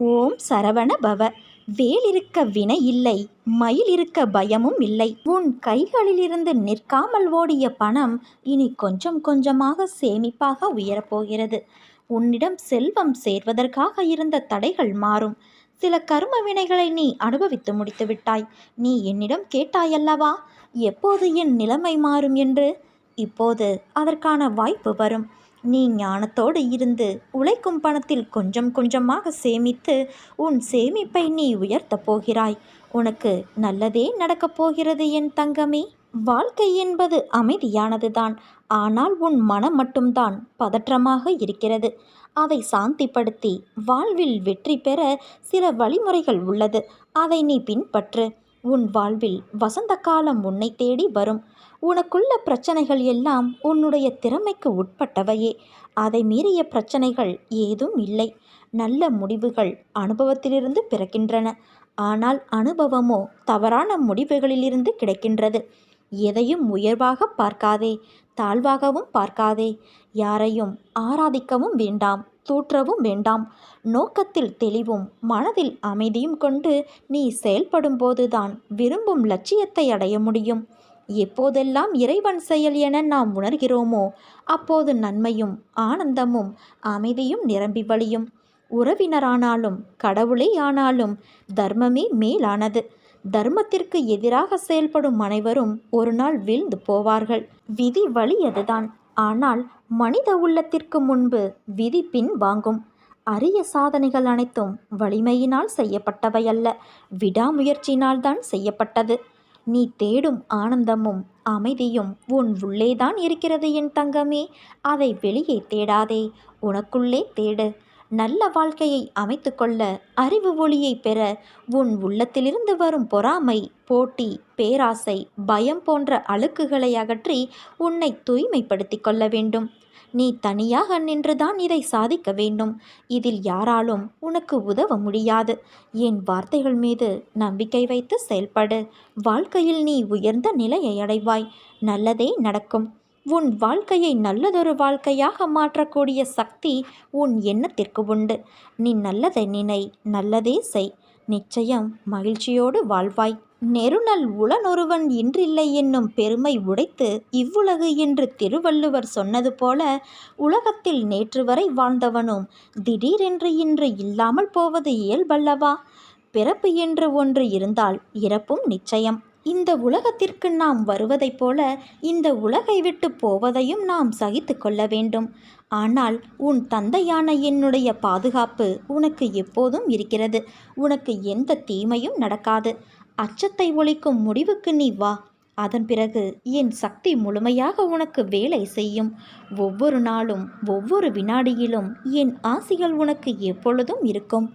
ஓம் சரவண பவ. வேலிருக்க வினை இல்லை மயில் இருக்க பயமும் இல்லை. உன் கைகளிலிருந்து நிற்காமல் ஓடிய பணம் இனி கொஞ்சம் கொஞ்சமாக சேமிப்பாக உயரப்போகிறது. உன்னிடம் செல்வம் சேர்வதற்காக இருந்த தடைகள் மாறும். சில கரும வினைகளை நீ அனுபவித்து முடித்து விட்டாய். நீ என்னிடம் கேட்டாயல்லவா? எப்போது என் நிலைமை மாறும் என்று? இப்போது அதற்கான வாய்ப்பு வரும். நீ ஞானத்தோடு இருந்து உழைக்கும் பணத்தில் கொஞ்சம் கொஞ்சமாக சேமித்து உன் சேமிப்பை நீ உயர்த்தப் போகிறாய். உனக்கு நல்லதே நடக்கப் போகிறது என் தங்கமே. வாழ்க்கை என்பது அமைதியானதுதான். ஆனால் உன் மனம் மட்டும்தான் பதற்றமாக இருக்கிறது. அதை சாந்திப்படுத்தி வாழ்வில் வெற்றி பெற சில வழிமுறைகள் உள்ளது. அதை நீ பின்பற்று. உன் வாழ்வில் வசந்த காலம் உன்னை தேடி வரும். உனக்குள்ள பிரச்சனைகள் எல்லாம் உன்னுடைய திறமைக்கு உட்பட்டவையே. அதை மீறிய பிரச்சனைகள் ஏதும் இல்லை. நல்ல முடிவுகள் அனுபவத்திலிருந்து பிறக்கின்றன. ஆனால் அனுபவமோ தவறான முடிவுகளிலிருந்து கிடைக்கின்றது. எதையும் உயர்வாக பார்க்காதே தாழ்வாகவும் பார்க்காதே. யாரையும் ஆராதிக்கவும் வேண்டாம் தூற்றவும் வேண்டாம். நோக்கத்தில் தெளிவும் மனதில் அமைதியும் கொண்டு நீ செயல்படும்போதுதான் விரும்பும் லட்சியத்தை அடைய முடியும். எப்போதெல்லாம் இறைவன் செயல் என நாம் உணர்கிறோமோ அப்போது நன்மையும் ஆனந்தமும் அமைதியும் நிரம்பி வழியும். உறவினரானாலும் கடவுளே ஆனாலும் தர்மமே மேலானது. தர்மத்திற்கு எதிராக செயல்படும் அனைவரும் ஒரு நாள் வீழ்ந்து போவார்கள். விதி வழி அதுதான். ஆனால் மனித உள்ளத்திற்கு முன்பு விதி பின் வாங்கும். அரிய சாதனைகள் அனைத்தும் வலிமையினால் செய்யப்பட்டவை அல்ல விடாமுயற்சியினால் தான் செய்யப்பட்டது. நீ தேடும் ஆனந்தமும் அமைதியும் உன் உள்ளேதான் இருக்கிறது என் தங்கமே. அதை வெளியே தேடாதே. உனக்குள்ளே தேடு. நல்ல வாழ்க்கையை அமைத்துக்கொள்ள அறிவு ஒளியை பெற உன் உள்ளத்திலிருந்து வரும் பொறாமை போட்டி பேராசை பயம் போன்ற அழுக்குகளை அகற்றி உன்னை தூய்மைப்படுத்தி கொள்ள வேண்டும். நீ தனியாக நின்றுதான் இதை சாதிக்க வேண்டும். இதில் யாராலும் உனக்கு உதவ முடியாது. என் வார்த்தைகள் மீது நம்பிக்கை வைத்து செயல்படு. வாழ்க்கையில் நீ உயர்ந்த நிலையை அடைவாய். நல்லதே நடக்கும். உன் வாழ்க்கையை நல்லதொரு வாழ்க்கையாக மாற்றக்கூடிய சக்தி உன் எண்ணத்திற்கு உண்டு. நீ நல்லதை நினை நல்லதே செய். நிச்சயம் மகிழ்ச்சியோடு வாழ்வாய். நெருநல் உளனொருவன் இன்றில்லை என்னும் பெருமை உடைத்து இவ்வுலகு என்று திருவள்ளுவர் சொன்னது போல உலகத்தில் நேற்று வரை வாழ்ந்தவனும் திடீரென்று இன்று இல்லாமல் போவது இயல்பல்லவா? பிறப்பு என்று ஒன்று இருந்தால் இறப்பும் நிச்சயம். இந்த உலகத்திற்கு நாம் வருவதைப் போல இந்த உலகை விட்டு போவதையும் நாம் சகித்து கொள்ள வேண்டும். ஆனால் உன் தந்தையான என்னுடைய பாதுகாப்பு உனக்கு எப்போதும் இருக்கிறது. உனக்கு எந்த தீமையும் நடக்காது. அச்சத்தை ஒழிக்கும் முடிவுக்கு நீ வா. அதன் பிறகு என் சக்தி முழுமையாக உனக்கு வேலை செய்யும். ஒவ்வொரு நாளும் ஒவ்வொரு வினாடியிலும் என் ஆசிகள் உனக்கு எப்பொழுதும் இருக்கும்.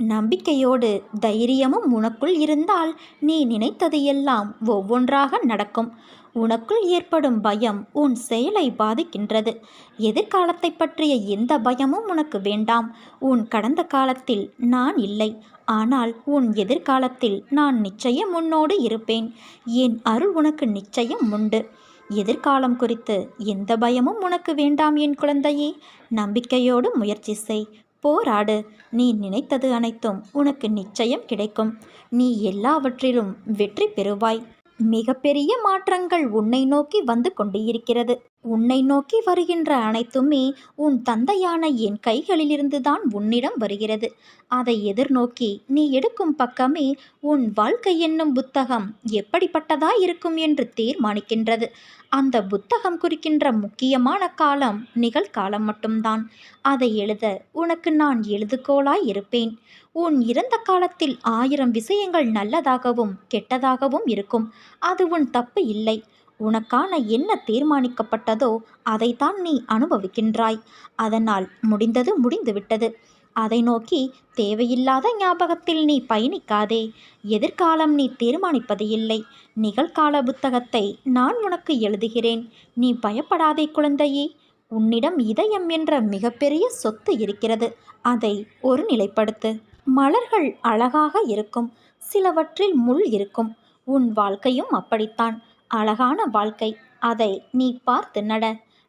நம்பிக்கையோடு தைரியமும் உனக்குள் இருந்தால் நீ நினைத்தது எல்லாம் ஒவ்வொன்றாக நடக்கும். உனக்குள் ஏற்படும் பயம் உன் செயலை பாதிக்கின்றது. எதிர்காலத்தை பற்றிய எந்த பயமும் உனக்கு வேண்டாம். உன் கடந்த காலத்தில் நான் இல்லை. ஆனால் உன் எதிர்காலத்தில் நான் நிச்சயம் உன்னோடு இருப்பேன். என் அருள் உனக்கு நிச்சயம் உண்டு. எதிர்காலம் குறித்து எந்த பயமும் உனக்கு வேண்டாம் என் குழந்தையே. நம்பிக்கையோடு முயற்சி செய். போராடு. நீ நினைத்தது அனைத்தும் உனக்கு நிச்சயம் கிடைக்கும். நீ எல்லாவற்றிலும் வெற்றி பெறுவாய். மிகப்பெரிய மாற்றங்கள் உன்னை நோக்கி வந்து கொண்டிருக்கிறது. உன்னை நோக்கி வருகின்ற அனைத்துமே உன் தந்தையான என் கைகளிலிருந்து தான் உன்னிடம் வருகிறது. அதை எதிர்நோக்கி நீ எடுக்கும் பக்கமே உன் வாழ்க்கை என்னும் புத்தகம் எப்படிப்பட்டதா இருக்கும் என்று தீர்மானிக்கின்றது. அந்த புத்தகம் குறிக்கின்ற முக்கியமான காலம் நிகழ்காலம் மட்டும்தான். அதை எழுத உனக்கு நான் எழுதுகோளாய் இருப்பேன். உன் இறந்த காலத்தில் ஆயிரம் விஷயங்கள் நல்லதாகவும் கெட்டதாகவும் இருக்கும். அது உன் தப்பு இல்லை. உனக்கான என்ன தீர்மானிக்கப்பட்டதோ அதைத்தான் நீ அனுபவிக்கின்றாய். அதனால் முடிந்தது முடிந்துவிட்டது. அதை நோக்கி தேவையில்லாத ஞாபகத்தில் நீ பயணிக்காதே. எதிர்காலம் நீ தீர்மானிப்பது இல்லை. நிகழ்கால புத்தகத்தை நான் உனக்கு எழுதுகிறேன். நீ பயப்படாதே குழந்தையே. உன்னிடம் இதயம் என்ற மிகப்பெரிய சொத்து இருக்கிறது. அதை ஒரு நிலைப்படுத்து. மலர்கள் அழகாக இருக்கும். சிலவற்றில் முள் இருக்கும். உன் வாழ்க்கையும் அப்படித்தான். அழகான வாழ்க்கை. அதை நீ பார்த்து நட.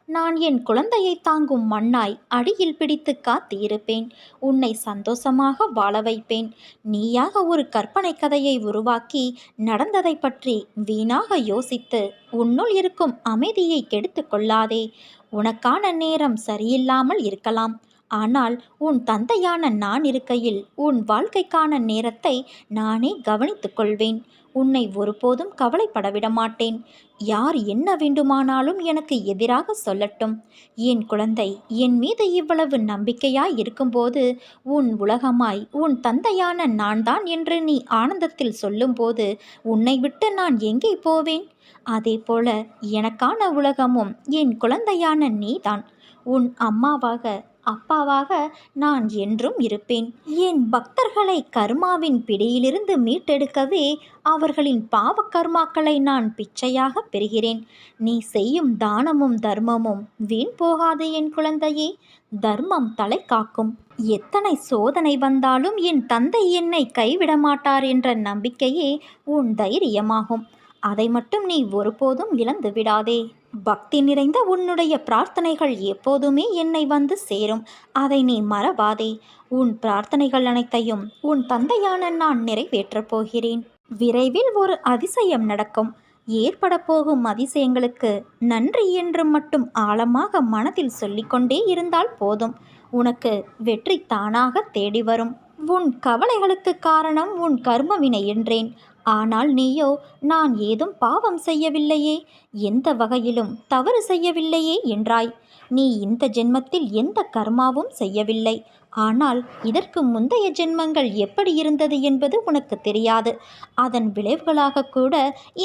நான் என் குழந்தையை தாங்கும் மண்ணாய் அடியில் பிடித்து காத்திருப்பேன். உன்னை சந்தோஷமாக வாழ வைப்பேன். நீயாக ஒரு கற்பனை கதையை உருவாக்கி நடந்ததை பற்றி வீணாக யோசித்து உன்னுள் இருக்கும் அமைதியை கெடுத்து கொள்ளாதே. உனக்கான நேரம் சரியில்லாமல் இருக்கலாம். ஆனால் உன் தந்தையான நான் இருக்கையில் உன் வாழ்க்கைக்கான நேரத்தை நானே கவனித்துக் கொள்வேன். உன்னை ஒருபோதும் கவலைப்படவிட மாட்டேன். யார் என்ன வேண்டுமானாலும் எனக்கு எதிராக சொல்லட்டும். என் குழந்தை என் மீது இவ்வளவு நம்பிக்கையாய் இருக்கும்போது உன் உலகமாய் உன் தந்தையான நான் தான் என்று நீ ஆனந்தத்தில் சொல்லும்போது உன்னை விட்டு நான் எங்கே போவேன்? அதே போல எனக்கான உலகமும் என் குழந்தையான நீதான். உன் அம்மாவாக அப்பாவாக நான் என்றும் இருப்பேன். என் பக்தர்களை கர்மாவின் பிடியிலிருந்து மீட்டெடுக்கவே அவர்களின் பாவ கர்மாக்களை நான் பிச்சையாக பெறுகிறேன். நீ செய்யும் தானமும் தர்மமும் வீண் போகாது என் குழந்தையே. தர்மம் தலை காக்கும். எத்தனை சோதனை வந்தாலும் என் தந்தை என்னை கைவிட மாட்டார் என்ற நம்பிக்கையே உன் தைரியமாகும். அதை மட்டும் நீ ஒருபோதும் இழந்து விடாதே பக்தி நிறைந்த உன்னுடைய பிரார்த்தனைகள் எப்போதுமே என்னை வந்து சேரும். அதை நீ மறவாதே. உன் பிரார்த்தனைகள் அனைத்தையும் உன் தந்தையான நான் நிறைவேற்றப் போகிறேன். விரைவில் ஒரு அதிசயம் நடக்கும். ஏற்பட போகும் அதிசயங்களுக்கு நன்றி என்று மட்டும் ஆழமாக மனதில் சொல்லிக்கொண்டே இருந்தால் போதும். உனக்கு வெற்றி தானாக தேடி வரும். உன் கவலைகளுக்கு காரணம் உன் கர்மவினை என்றேன். ஆனால் நீயோ நான் ஏதும் பாவம் செய்யவில்லையே. எந்த வகையிலும் தவறு செய்யவில்லையே என்றாய். நீ இந்த ஜென்மத்தில் எந்த கர்மாவும் செய்யவில்லை. ஆனால் இதற்கு முந்தைய ஜென்மங்கள் எப்படி இருந்தது என்பது உனக்கு தெரியாது. அதன் விளைவுகளாக கூட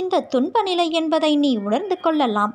இந்த துன்ப நிலை என்பதை நீ உணர்ந்து கொள்ளலாம்.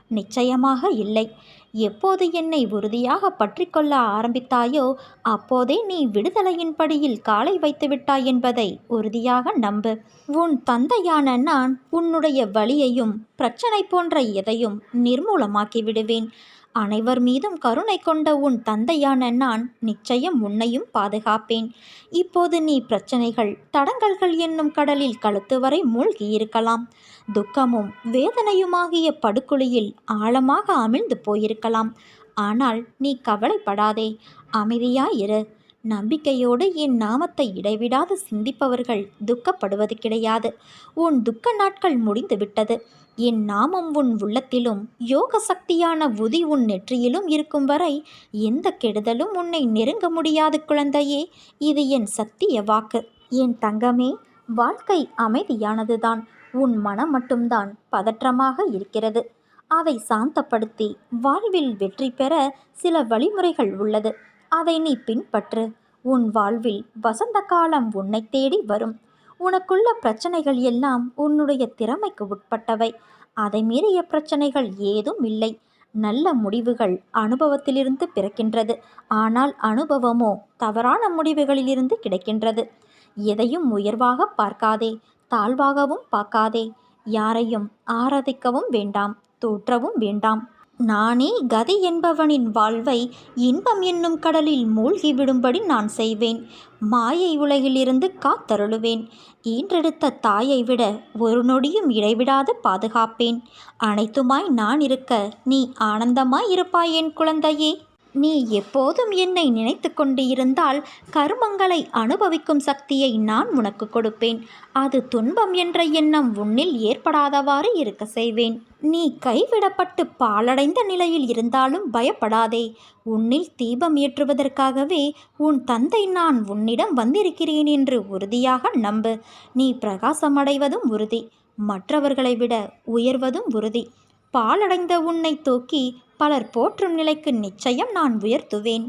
நிச்சயமாக இல்லை. எப்போது என்னை உறுதியாக பற்றி கொள்ள ஆரம்பித்தாயோ அப்போதே நீ விடுதலையின் படியில் காலை வைத்து விட்டாய் என்பதை உறுதியாக நம்பு. உன் தந்தையான நான் உன்னுடைய வழியையும் பிரச்சனை போன்ற எதையும் நிர்மூலமாக்கி விடுவேன். அனைவர் மீதும் கருணை கொண்ட உன் தந்தையான நான் நிச்சயம் உன்னையும் பாதுகாப்பேன். இப்போது நீ பிரச்சனைகள் தடங்கல்கள் என்னும் கடலில் கழுத்து வரை மூழ்கி இருக்கலாம் துக்கமும் வேதனையுமாகிய படுகுழியில் ஆழமாக அமிழ்ந்து போயிருக்கலாம். ஆனால் நீ கவலைப்படாதே அமைதியாயிரு. நம்பிக்கையோடு என் நாமத்தை இடைவிடாது சிந்திப்பவர்கள் துக்கப்படுவது கிடையாது. உன் துக்க நாட்கள் முடிந்துவிட்டது. என் நாமம் உன் உள்ளத்திலும் யோக சக்தியான உதி உன் நெற்றியிலும் இருக்கும் வரை எந்த கெடுதலும் உன்னை நெருங்க முடியாது குழந்தையே. இது என் சத்திய வாக்கு. என் தங்கமே வாழ்க்கை அமைதியானதுதான். உன் மனம் மட்டும்தான் பதற்றமாக இருக்கிறது. அதை சாந்தப்படுத்தி வாழ்வில் வெற்றி பெற சில வழிமுறைகள் உள்ளது. அதை நீ பின்பற்று. உன் வாழ்வில் வசந்த காலம் உன்னை தேடி வரும். உனக்குள்ள பிரச்சனைகள் எல்லாம் உன்னுடைய திறமைக்கு உட்பட்டவை. அதை மீறிய பிரச்சனைகள் ஏதும் இல்லை. நல்ல முடிவுகள் அனுபவத்திலிருந்து பிறக்கின்றது. ஆனால் அனுபவமோ தவறான முடிவுகளிலிருந்து கிடைக்கின்றது. எதையும் உயர்வாக பார்க்காதே தாழ்வாகவும் பார்க்காதே. யாரையும் ஆராதிக்கவும் வேண்டாம் தோற்றவும் வேண்டாம். நானே கதை என்பவனின் வாழ்வை இன்பம் என்னும் கடலில் மூழ்கிவிடும்படி நான் செய்வேன். மாயை உலகிலிருந்து காத்தருளுவேன். ஈன்றெடுத்த தாயை விட ஒரு நொடியும் இடைவிடாது பாதுகாப்பேன். அனைத்துமாய் நான் இருக்க நீ ஆனந்தமாய் இருப்பாய் என் குழந்தையே. நீ எப்போதும் என்னை நினைத்து கொண்டு இருந்தால் கருமங்களை அனுபவிக்கும் சக்தியை நான் உனக்கு கொடுப்பேன். அது துன்பம் என்ற எண்ணம் உன்னில் ஏற்படாதவாறு இருக்க செய்வேன். நீ கைவிடப்பட்டு பாலடைந்த நிலையில் இருந்தாலும் பயப்படாதே. உன்னில் தீபம் ஏற்றுவதற்காகவே உன் தந்தை நான் உன்னிடம் வந்திருக்கிறேன் என்று உறுதியாக நம்பு. நீ பிரகாசமடைவதும் உறுதி. மற்றவர்களை விட உயர்வதும் உறுதி. பாலடைந்த உன்னை தூக்கி பலர் போற்றும் நிலைக்கு நிச்சயம் நான் உயர்த்துவேன்.